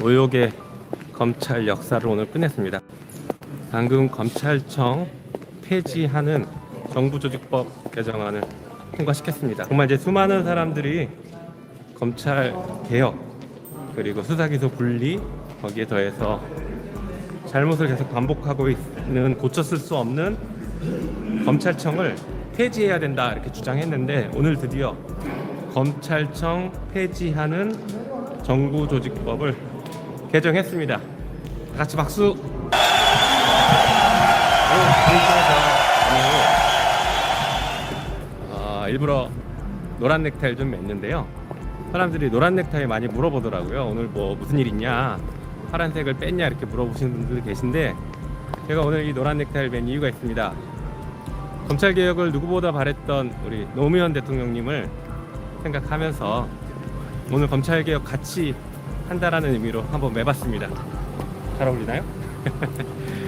오욕의 검찰 역사를 오늘 끝냈습니다. 방금 검찰청 폐지하는 정부조직법 개정안을 통과시켰습니다. 정말 이제 수많은 사람들이 검찰 개혁 그리고 수사기소 분리 거기에 더해서 잘못을 계속 반복하고 있는 고쳤을 수 없는 검찰청을 폐지해야 된다 이렇게 주장했는데 오늘 드디어 검찰청 폐지하는 정부조직법을 개정했습니다. 다 같이 박수. 아, 일부러 노란 넥타이를 좀 맸는데요. 사람들이 노란 넥타이 많이 물어보더라고요. 오늘 뭐 무슨 일 있냐, 파란색을 뺐냐 이렇게 물어보시는 분들 계신데 제가 오늘 이 노란 넥타이를 맨 이유가 있습니다. 검찰 개혁을 누구보다 바랬던 우리 노무현 대통령님을 생각하면서 오늘 검찰 개혁 같이 한다라는 의미로 한번 매봤습니다. 잘 어울리나요?